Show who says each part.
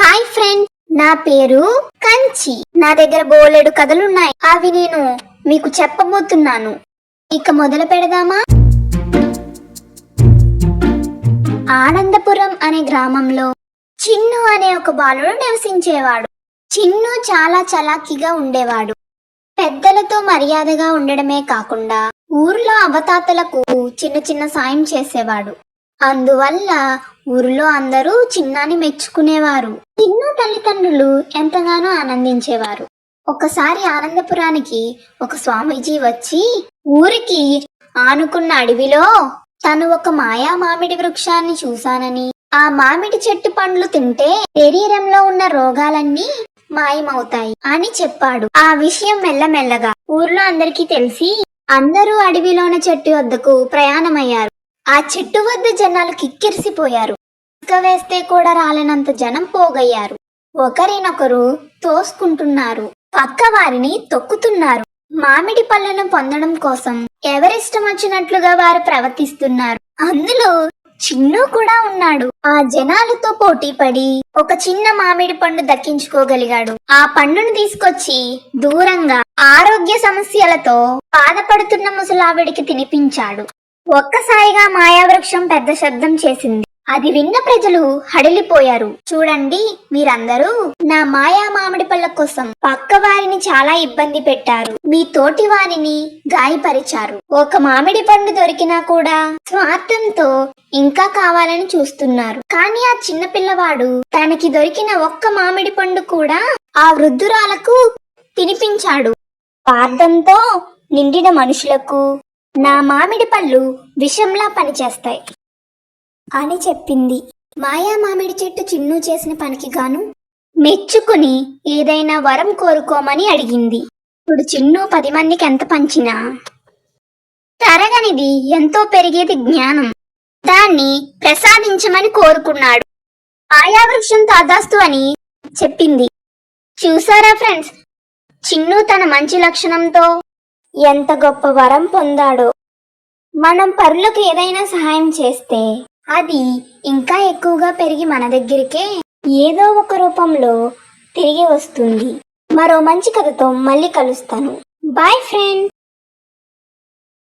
Speaker 1: Hi friend నా పేరు కంచి. నా దగ్గర బోలెడు కథలున్నాయి. అవి నేను మీకు చెప్పబోతున్నాను. ఇక మొదలు పెడదామా? ఆనందపురం అనే గ్రామంలో చిన్ను అనే ఒక బాలుడు నివసించేవాడు. చిన్ను చాలా చలాకీగా ఉండేవాడు. పెద్దలతో మర్యాదగా ఉండడమే కాకుండా ఊర్లో అవతాతలకు చిన్న చిన్న సాయం చేసేవాడు. అందువల్ల ఊరిలో అందరూ చిన్నాని మెచ్చుకునేవారు. చిన్ను తల్లిదండ్రులు ఎంతగానో ఆనందించేవారు. ఒకసారి ఆనందపురానికి ఒక స్వామీజీ వచ్చి ఊరికి ఆనుకున్న అడవిలో తను ఒక మాయా మామిడి వృక్షాన్ని చూశానని. ఆ మామిడి చెట్టు పండ్లు తింటే శరీరంలో ఉన్న రోగాలన్నీ మాయమవుతాయి అని చెప్పాడు. ఆ విషయం మెల్లమెల్లగా ఊర్లో అందరికీ తెలిసి అందరూ అడవిలోన చెట్టు వద్దకు ప్రయాణమయ్యారు. ఆ చెట్టు వద్ద జనాలు కిక్కిరిసిపోయారు. ఇసుక వేస్తే కూడా రాలేనంత జనం పోగయ్యారు. ఒకరినొకరు తోసుకుంటున్నారు. పక్క వారిని తొక్కుతున్నారు. మామిడి పళ్ళను పొందడం కోసం ఎవరిష్టం వచ్చినట్లుగా వారు ప్రవర్తిస్తున్నారు. అందులో చిన్ను కూడా ఉన్నాడు. ఆ జనాలతో పోటీ పడి ఒక చిన్న మామిడి పండు దక్కించుకోగలిగాడు. ఆ పండును తీసుకొచ్చి దూరంగా ఆరోగ్య సమస్యలతో బాధపడుతున్న ముసలావిడికి తినిపించాడు. ఒక్కసారిగా మాయావృక్షం పెద్ద శబ్దం చేసింది. అది విన్న ప్రజలు హడలిపోయారు. చూడండి మీరందరూ. నా మాయా మామిడి పళ్ళ కోసం పక్క వారిని చాలా ఇబ్బంది పెట్టారు. మీ తోటి వారిని గాయపరిచారు. ఒక మామిడి పండు దొరికినా కూడా స్వార్థంతో ఇంకా కావాలని చూస్తున్నారు. కానీ ఆ చిన్న పిల్లవాడు తనకి దొరికిన ఒక్క మామిడి పండు కూడా ఆ వృద్ధురాలకు తినిపించాడు. స్వార్థంతో నిండిన మనుషులకు నా మామిడి పళ్ళు విషంలా పనిచేస్తాయి. అని చెప్పింది. మాయా మామిడి చెట్టు చిన్ను చేసిన పనికి గాను మెచ్చుకుని ఏదైనా వరం కోరుకోమని అడిగింది. ఇప్పుడు చిన్ను పది మందికి ఎంత పంచినా? తరగనిది ఎంతో పెరిగేది జ్ఞానం. దాన్ని ప్రసాదించమని కోరుకున్నాడు. ఆయా వృక్షం తాదాస్తు అని చెప్పింది. చూసారా ఫ్రెండ్స్? చిన్ను తన మంచి లక్షణంతో ఎంత గొప్ప వరం పొందాడో. మనం పరులకు ఏదైనా సహాయం చేస్తే అది ఇంకా ఎక్కువగా పెరిగి మన దగ్గరికే ఏదో ఒక రూపంలో తిరిగి వస్తుంది. మరో మంచి కథతో మళ్ళీ కలుస్తాను. Bye friends